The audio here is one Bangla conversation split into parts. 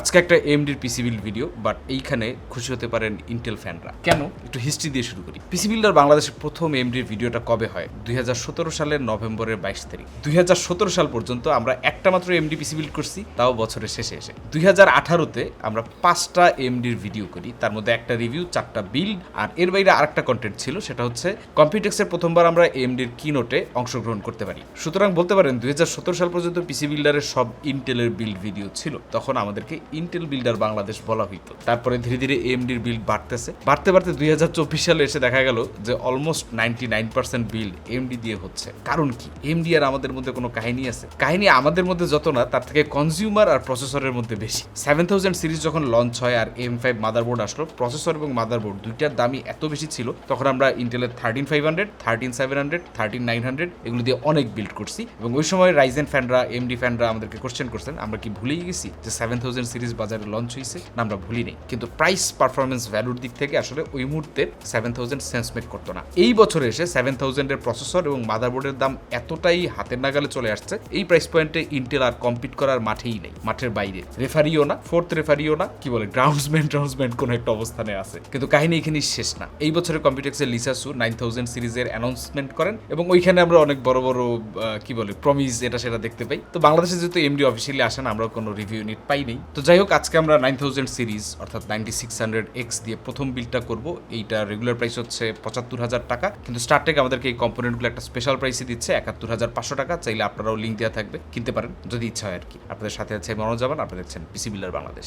আজকে একটা এমডির পিসি বিল্ড ভিডিও বাট এইখানে খুশি হতে পারেন ইন্টেল ফ্যানরা কেন? একটু হিস্ট্রি দিয়ে শুরু করি। পিসি বিল্ডার বাংলাদেশের প্রথম এমডির ভিডিওটা কবে হয়? দু হাজার সতেরো সালের নভেম্বরের বাইশ তারিখ। দু হাজার সতের সাল পর্যন্ত আমরা একটা মাত্র এমডি পিসি বিল্ড করছি তাও বছরের শেষে এসে। দুই হাজার আঠারোতে আমরা পাঁচটা এমডির ভিডিও করি। তার মধ্যে একটা রিভিউ চারটা বিল্ড আর এর বাইরে আরেকটা কন্টেন্ট ছিল সেটা হচ্ছে কম্পিউটেক্সের প্রথমবার আমরা এমডির কিনোটে অংশগ্রহণ করতে পারি। সুতরাং বলতে পারেন দুই হাজার সতেরো সাল পর্যন্ত পিসি বিল্ডারের সব ইন্টেলের বিল্ড ভিডিও ছিল। তখন আমাদেরকে ইন্টেল বিল্ডার বাংলাদেশ বলা হইতো। তারপরে ধীরে ধীরে এমডির বিল্ড বাড়তেছে। বাড়তে বাড়তে দুই সালে এসে দেখা গেল যে অলমোস্ট নাইনটি বিল্ড এমডি দিয়ে হচ্ছে। কারণ কি? এমডি আর আমাদের মধ্যে কোনো কাহিনী আছে? কাহিনী আমাদের মধ্যে যত না, তার থেকে কনজিউমার আর প্রসেসরের মধ্যে বেশি। সেভেন থাউজেন্ড সিরিজ যখন লঞ্চ হয় আর এম ফাইভ মাদারবোর্ড আসলো প্রসেসর এবং মাদারবোর্ড দুইটার দামই এত বেশি ছিল, তখন আমরা ইন্টেলের thirteen five hundred thirteen seven hundred thirteen nine hundred এগুলো দিয়ে অনেক বিল্ড করছি। এবং ওই সময় রাইজেন ফ্যানরা এমডি ফ্যানরা আমাদেরকে কোশ্চেন করছেন, আমরা কি ভুলেই গেছি যে সেভেন থাউজেন্ড সিরিজ বাজারে লঞ্চ হয়েছে আমরা ভুলি নেই কিন্তু প্রাইস পারফরমেন্স ভ্যালুর দিক থেকে আসলে ওই মুহূর্তে সেভেন থাউজেন্ড সেন্স মেক করতো না। এই বছরে এসে সেভেন থাউজেন্ডের প্রসেসর এবং মাদারবোর্ডের দাম এতটাই হাতের নাগালে চলে আসছে, এই প্রাইস পয়েন্টে ইন্টেল আর কম্পিট করার মাঠেই নেই, মাঠের বাইরে। রেফারিও না ফোর্থ রেফারিও না, কি বলে গ্রাউন্ডসম্যান ট্রাউন্সম্যান কোনো একটা অবস্থানে আছে। কিন্তু কাহিনী এখানে শেষ না। এই বছরে কম্পিউটেক্সের লিসাসু নাইন থাউজেন্ড সিরিজের অ্যানাউন্সমেন্ট করেন এবং ওইখানে আমরা অনেক বড় বড় কি বলে প্রমিস এটা সেটা দেখতে পাই। তো বাংলাদেশে যেহেতু এমডি অফিসিয়ালি আসেন আমরা কোনো রিভিউ ইউনিট পাইনি তো যাই হোক, আজকে আমরা নাইন থাউজেন্ড সিরিজ, অর্থাৎ নাইনটি সিক্স হান্ড্রেড এক্স দিয়ে প্রথম বিলটা করব। এইটা রেগুলার প্রাইস হচ্ছে পঁচাত্তর হাজার টাকা। কিন্তু স্টারটেক আমাদেরকে এই কম্পোনেন্টগুলো একটা স্পেশাল প্রাইসে দিচ্ছে, একাত্তর হাজার পাঁচশো টাকা। চাইলে আপনারাও লিঙ্ক দেওয়া থাকবে, কিনতে পারেন, যদি ইচ্ছা হয় আর কি। আপনাদের সাথে আছে মনোজ জামান আপনারা দেখছেন পিসি বিল্ডার বাংলাদেশ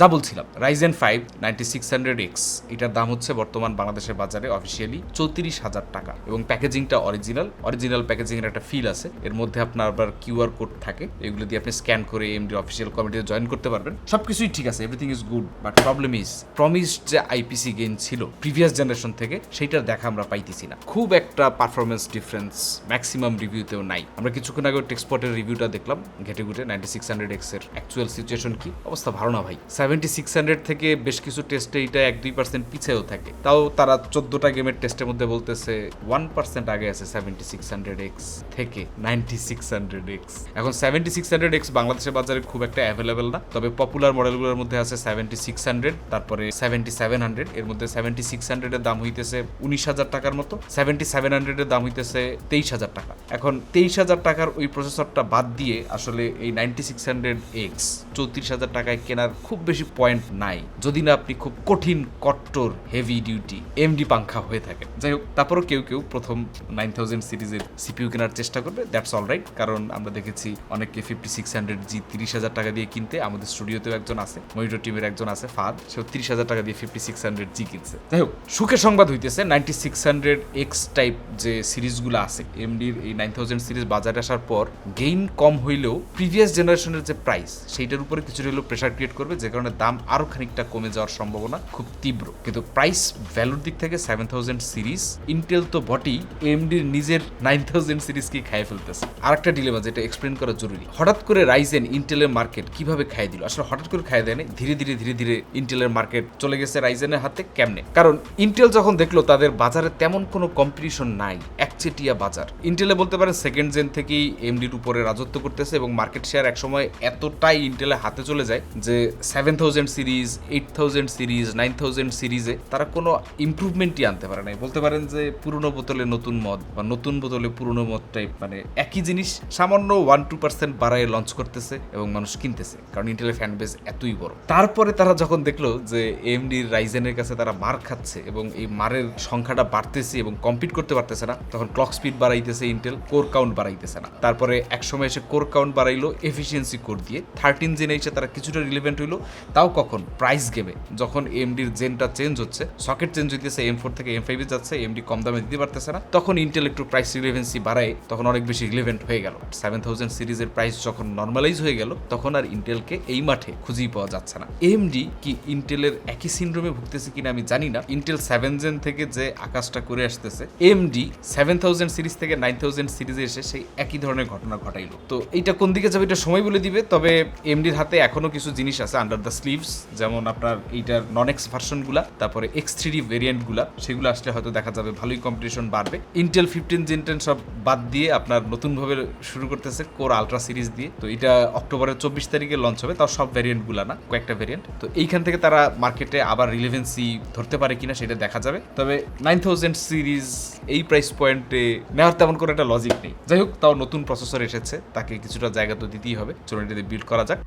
যা বলছিলাম Ryzen five ninety six hundred X এটার দাম হচ্ছে বর্তমান বাংলাদেশের বাজারে অফিসিয়ালি চৌত্রিশ হাজার টাকা এবং প্যাকেজিংটা অরিজিনাল অরিজিনাল প্যাকেজিং এর একটা ফিল আছে। এর মধ্যে আপনার আবার কিউআর কোড থাকে, এগুলো দিয়ে আপনি স্ক্যান করে এমডি অফিসিয়াল কমিটিতে জয়েন করতে পারবেন। সবকিছুই ঠিক আছে everything is good but problem is promised যে আইপিসি গেইন ছিল প্রিভিয়াস জেনারেশন থেকে, সেইটার দেখা আমরা পাইতেছি না। খুব একটা পারফরমেন্স ডিফারেন্স ম্যাক্সিমাম রিভিউতেও নাই। আমরা কিছুক্ষণ আগে টেক্সপোর্টের রিভিউটা দেখলাম, ঘেটে ঘুটে নাইনটি সিক্স হান্ড্রেড এক্সের অ্যাকচুয়াল সিচুয়েশন কি? অবস্থা ভালো না ভাই। সেভেন্টি সিক্স হান্ড্রেড থেকে বেশ কিছু টেস্টে এটা এক দুই পার্সেন্ট পিছেও থাকে। তাও তারা চোদ্দটা গেমের টেস্টের মধ্যে বলতেছে ওয়ান পার্সেন্ট আগে আছে সেভেন্টি সিক্স হান্ড্রেড এক্স থেকে নাইনটি সিক্স হান্ড্রেড এক্স এখন সেভেন্টি সিক্স হান্ড্রেড এক্স বাংলাদেশের বাজারে খুব একটা অ্যাভেলেবেল না, তবে পপুলার মডেলগুলোর মধ্যে আছে সেভেন্টি সিক্স হান্ড্রেড তারপরে সেভেন্টি সেভেন হান্ড্রেড এর মধ্যে সেভেন্টি সিক্স হান্ড্রেডের দাম হইতেছে উনিশ হাজার টাকার মতো সেভেন্টি সেভেন হান্ড্রেডের দাম হইতেছে তেইশ হাজার টাকা। এখন তেইশ হাজার টাকার ওই প্রসেসরটা বাদ দিয়ে আসলে এই নাইনটি সিক্স হান্ড্রেড এক্স চৌত্রিশ হাজার টাকায় কেনার খুব বেশি পয়েন্ট নাই। যদি না আপনি খুব কঠিন কট্টর হেভি ডিউটি এমডি পাংখা হয়ে থাকেন। যাই হোক, তারপরও কেউ কেউ প্রথম নাইন থাউজেন্ড সিরিজের সিপিইউ কেনার চেষ্টা করবে দ্যাটস অল রাইট কারণ আমরা দেখেছি অনেককে ফিফটি সিক্স হান্ড্রেড জি তিরিশ হাজার টাকা দিয়ে কিনতে, আমাদের স্টুডিওতেও একজন আছে মনিটর টিমের একজন আছে ফাদ সেও তিরিশ হাজার টাকা দিয়ে ফিফটি সিক্স হান্ড্রেড জি কিনছে। যাই হোক সুখের সংবাদ হইতেছে ninety six hundred X type যে সিরিজগুলো আছে এমডির এই নাইন থাউজেন্ড সিরিজ বাজারে আসার পর গেইন কম হইলেও প্রিভিয়াস জেনারেশনের যে প্রাইস সেইটার উপরে কিছুটা হলেও প্রেশার ক্রিয়েট করবে, যে কারণে দাম আরও খানিকটা কমে যাওয়ার সম্ভাবনা খুব তীব্র। কিন্তু প্রাইস ভ্যালুর দিক থেকে সেভেন থাউজেন্ড সিরিজ ইন্টেল তো বটেই এমডির নিজের নাইন থাউজেন্ড সিরিজকে খাইয়ে ফেলতেছে। আর একটা ডিলেমা যেটা এক্সপ্লেন করা জরুরি। হঠাৎ করে রাইজেন ইন্টেলের মার্কেট কীভাবে খাইয়ে দিল? আসলে হঠাৎ করে খাইয়ে দেয় ধীরে ধীরে ধীরে ধীরে ইন্টেলের মার্কেট চলে গেছে রাইজেনের হাতে কেমনে? কারণ ইন্টেল যখন দেখল তাদের বাজারে তেমন কোনো কম্পিটিশন নাই, একচেটিয়া বাজার। ইন্টেলে বলতে পারেন সেকেন্ড জেন থেকেই এমডির উপরে রাজত্ব করতেছে এবং মার্কেট শেয়ার একসময় এতটাই ইন্টেলের হাতে চলে যায় যে seven thousand series eight thousand series nine thousand সিরিজে তারা কোনো ইমপ্রুভমেন্টই আনতে পারে নাই। বলতে পারেন যে পুরনো বোতলে নতুন মদ বা নতুন বোতলে পুরনো মদ টাইপ মানে একই জিনিস সামান্য ওয়ান টু পার্সেন্ট বাড়ায় লঞ্চ করতেছে এবং মানুষ কিনতেছে, কারণ ইন্টেলের ফ্যান বেস এতই বড়। তারপরে তারা যখন দেখল যে এমডির রাইজেনের কাছে তারা মার খাচ্ছে এবং এই মারের সংখ্যাটা বাড়তেছে এবং কম্পিট করতে পারতেছে না, তখন ক্লক স্পিড বাড়াইতেছে ইন্টেল কোর কাউন্ট বাড়াইতেছে না। তারপরে একসময় এসে কোর কাউন্ট বাড়াইলো এফিসিয়েন্সি কোর দিয়ে। থার্টিন জেনে এসে তারা কিছুটা রিলেভেন্ট হইল তাও কখন? প্রাইস গেমে যখন এমডির জেনটা চেঞ্জ হচ্ছে সকেট চেঞ্জ হইতেছে এম ফোর থেকে এম ফাইভে যাচ্ছে এমডি কম দামে দিতে পারতেছে না। তখন ইন্টেল একটু প্রাইস রিলেভেন্সি বাড়ায়, তখন অনেক বেশি রিলেভেন্ট হয়ে গেল। সেভেন থাউজেন্ড সিরিজের প্রাইস যখন নর্মালাইজ হয়ে গেল, তখন আর ইন্টেলকে এই মাঠে খুঁজেই পাওয়া যাচ্ছে না। এমডি কি ইন্টেলের একই সিন্ড্রোমে ভুগতেছে কিনা আমি জানি না। ইন্টেল সেভেন জেন থেকে যে আকাশটা করে আসতেছে এমডি সেভেন থাউজেন্ড সিরিজ থেকে নাইন থাউজেন্ড সিরিজে এসে সেই একই ধরনের ঘটনা ঘটাইলো। তো এইটা কোন দিকে যাবে এটা সময় বলে দিবে, তবে এমডির হাতে এখনও কিছু জিনিস আছে আন্ডার দ্য স্লিভস যেমন আপনার এইটার নন এক্স ভার্সনগুলা তারপরে এক্স থ্রি ডি ভেরিয়েন্টগুলা সেগুলো আসলে হয়তো দেখা যাবে, ভালোই কম্পিটিশন বাড়বে। ইন্টেল ফিফটিন জেনটেন সব বাদ দিয়ে আপনার নতুনভাবে শুরু করতেছে কোর আলট্রা সিরিজ দিয়ে। তো এটা অক্টোবরের চব্বিশ তারিখে লঞ্চ হবে, তাও সব ভেরিয়েন্টগুলো না, কয়েকটা ভেরিয়েন্ট তো এইখান থেকে তারা মার্কেটে আবার রিলেভেন্সি ধরতে পারে কিনা সেটা দেখা যাবে। তবে নাইন থাউজেন্ড সিরিজ এই প্রাইস পয়েন্টে নেওয়ার তেমন কোনো একটা লজিক নেই। যাই হোক, তাও নতুন প্রসেসর এসেছে, তাকে কিছুটা জায়গা তো দিতেই হবে। চলুন এটাতে বিল্ড করা যাক।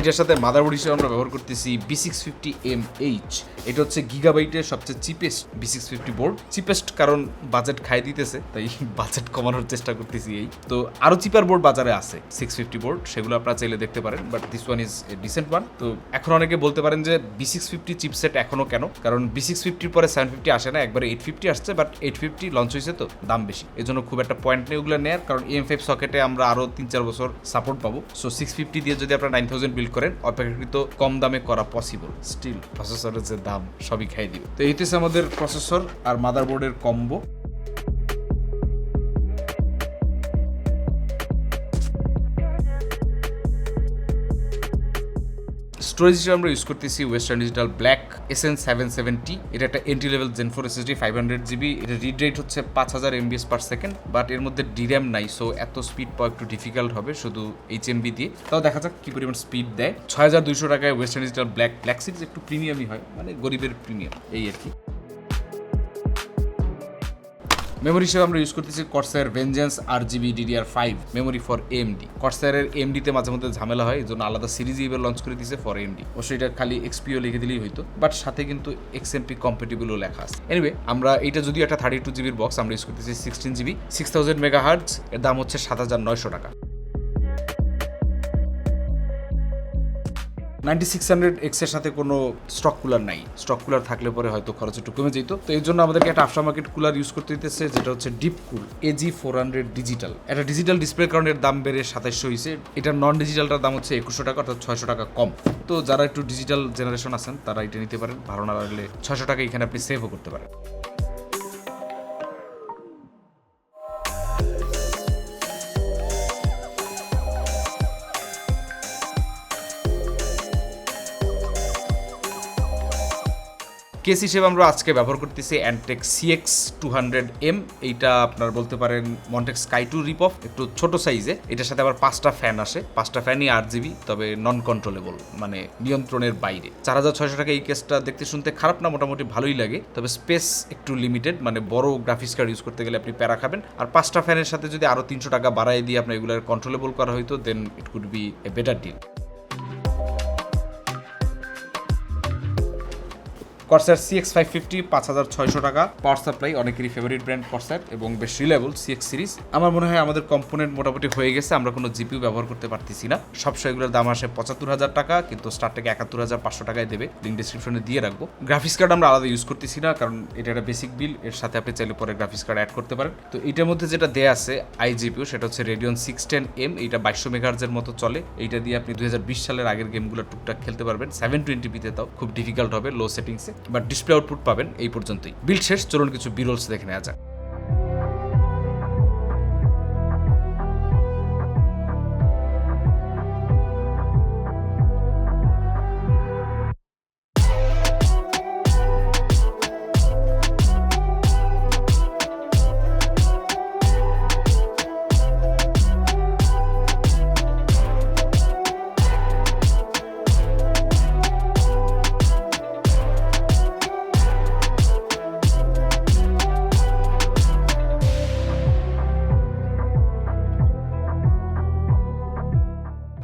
এটার সাথে মাদারবোর্ড হিসেবে আমরা ব্যবহার করতেছি B six fifty M H এটা হচ্ছে গিগাবাইটের সবচেয়ে cheapest B six fifty board cheapest কারণ বাজেট খাই দিতেছে, তাই বাজেট কমানোর চেষ্টা করতেছি এই। তো আরও চিপার বোর্ড বাজারে আছে সিক্স ফিফটি বোর্ড সেগুলো আপনারা চাইলে দেখতে পারেন but this one is decent one তো এখন অনেকে বলতে পারেন যে বি সিক্স ফিফটি চিপসেট এখনও কেন? কারণ বি সিক্স ফিফটির পরে সেভেন ফিফটি আসে না, একবারে এইট ফিফটি আসছে বাট এইট ফিফটি লঞ্চ হয়েছে তো, দাম বেশি। এই জন্য খুব একটা পয়েন্ট নেই ওগুলো নেয়ার, কারণ এম ফাইভ সকেটে আমরা আরও তিন চার বছর সাপোর্ট পাবো। সো সিক্স ফিফটি দিয়ে যদি আপনারা নাইন থাউজেন্ড বিল্ড করেন, অপেক্ষাকৃত কম দামে করা পসিবল স্টিল প্রসেসরের যে দাম, সবই খাই দিবে। তো এইটা আমাদের প্রসেসর আর মাদারবোর্ডের কম্বো স্টোরেজ হিসেবে আমরা ইউজ করতেছি Western Digital black S N seven seventy এটা একটা entry level gen four SSD five hundred GB এটা রিড রেট হচ্ছে পাঁচ হাজার এমবিএস পার সেকেন্ড বাট এর মধ্যে ডির্যাম নাই সো এত স্পিড পাওয়া একটু ডিফিকাল্ট হবে শুধু এইচ এমবি দিয়ে। তাও দেখা যাক কী পরিমাণ স্পিড দেয়। ছয় হাজার দুইশো টাকায় Western Digital black black series একটু প্রিমিয়ামই হয় মানে গরিবের প্রিমিয়াম এই আর কি। মেমোরি হিসেবে আমরা ইউজ করতেছি Corsair Vengeance R GB DDR five memory for AMD কর্সারের এমডিতে মাঝে মধ্যে ঝামেলা হয় এই জন্য আলাদা সিরিজ এবার লঞ্চ করে দিয়েছে ফর এমডি অবশ্যই এটা খালি এক্সপিও লিখে দিলেই হইতো বাট সাথে কিন্তু এক্সএমপি কম্পেটিবলও লেখা আছে। এনিওয়ে আমরা এটা যদি একটা থার্টি টু জিবির বক্স আমরা ইউজ করতেছি sixteen GB six thousand megahertz এর দাম হচ্ছে সাত হাজার নয়শো টাকা। নাইনটি সিক্স হান্ড্রেড এক্সের সাথে কোনো স্টক কুলার নাই। স্টক কুলার থাকলে পরে হয়তো খরচ একটু কমে যেত। তো এই জন্য আমাদেরকে একটা আফটার মার্কেট কুলার ইউজ করতে দিতেছে, যেটা হচ্ছে DeepCool AG four hundred digital একটা ডিজিটাল ডিসপ্লে কারণের দাম বেড়ে সাতাইশশো হয়েছে এটার নন ডিজিটালটার দাম হচ্ছে একুশশো টাকা অর্থাৎ ছয়শো টাকা কম। তো যারা একটু ডিজিটাল জেনারেশন আছেন, তারা এটা নিতে পারেন। ভালো না লাগলে ছয়শো টাকা এখানে আপনি সেভও করতে পারেন। কেস হিসেবে আমরা আজকে ব্যবহার করতেছি Antec CX two hundred M এইটা আপনার বলতে পারেন Montech sky two rip off একটু ছোট সাইজে এটার সাথে আবার পাঁচটা ফ্যান আসে, পাঁচটা ফ্যানই আট জিবি তবে নন কন্ট্রোলেবল মানে নিয়ন্ত্রণের বাইরে। চার হাজার ছয়শো টাকা এই কেসটা দেখতে শুনতে খারাপ না, মোটামুটি ভালোই লাগে, তবে স্পেস একটু লিমিটেড মানে বড় গ্রাফিক্স কার্ড ইউজ করতে গেলে আপনি প্যারা খাবেন। আর পাঁচটা ফ্যানের সাথে যদি আরও তিনশো টাকা বাড়াই দিয়ে আপনার এগুলোর কন্ট্রোলেবল করা হইতো then it could be a better deal Corsair CX five fifty পাঁচ হাজার ছয়শো টাকা। পাওয়ার সাপ্লাই অনেকেরই ফেভারিট ব্র্যান্ড কর্সার এবং বেশ রিলেবল সিএক্স সিরিজ আমার মনে হয় আমাদের কম্পোনেন্ট মোটামুটি হয়ে গেছে, আমরা কোনো জিপিউ ব্যবহার করতে পারতেছি না। সবসময় এগুলোর দাম আসে পঁচাত্তর হাজার টাকা, কিন্তু স্টার্টটাকে একাত্তর হাজার পাঁচশো টাকায় দেবে। লিঙ্ক ডিসক্রিপশনে দিয়ে রাখব। গ্রাফিক্স কার্ড আমরা আলাদা ইউজ করতেছি না, কারণ এটা একটা বেসিক বিল এর সাথে আপনি চাইলে পরে গ্রাফিক্স কার্ড অ্যাড করতে পারেন। তো এটার মধ্যে যেটা দেয়া আছে আইজিপিউ সেটা হচ্ছে রেডিয়ন সিক্স টেন এম এইটা বাইশশো মেগাহার্জের মতো চলে। এইটা দিয়ে আপনি দু হাজার বিশ সালের আগের গেমগুলো টুকটাক খেলতে পারবেন। সেভেন টোয়েন্টি পিতে তাও খুব ডিফিকাল্ট হবে লো সেটিংসে বাট ডিসপ্লে আউটপুট পাবেন এই পর্যন্তই। বিল শেষ চলুন কিছু বিরলস দেখে নেওয়া যাক।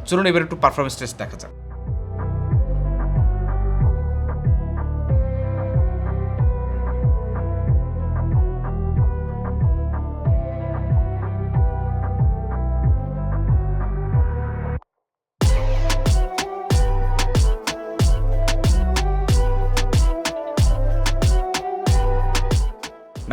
চলুন এবার একটু পারফরমেন্স টেস্ট দেখা যাক।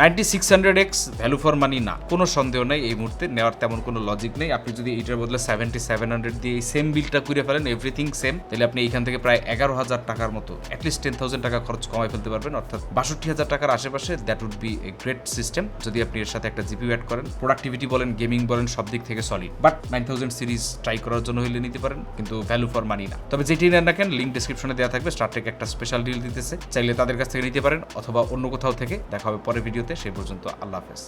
Ninety six hundred X value for money না। কোনো সন্দেহ নেই এই মুহূর্তে নেওয়ার তেমন কোনো লজিক নেই। আপনি যদি এইটার বদলে সেভেন্টি সেভেন হান্ড্রেড দিয়ে এই সেম বিলটা করে ফেলেন এভরিথিং সেম তাহলে আপনি এইখান থেকে প্রায় এগারো হাজার টাকার মতো অ্যাটলিস্ট টেন থাউজেন্ড টাকা খরচ কমাই ফেলতে পারবেন। অর্থাৎ বাষট্টি হাজার টাকার আশেপাশে that would be a great system যদি আপনি এর সাথে একটা জিপি অ্যাড করেন। প্রোডাক্টিভিটি বলেন গেমিং বলেন, সব দিক থেকে solid but nine thousand series try করার জন্য হলে নিতে পারেন, কিন্তু ভ্যালু ফর মানি না। তবে যেটি নেন রাখেন লিঙ্ক ডিসক্রিপশনে দেওয়া থাকবে। স্টারটেক একটা স্পেশাল ডিল দিতেছে। চাইলে তাদের কাছ থেকে নিতে পারেন, অথবা অন্য কোথাও থেকে। দেখা হবে পরের ভিডিওতে সেই পর্যন্ত আল্লাহ হাফেজ।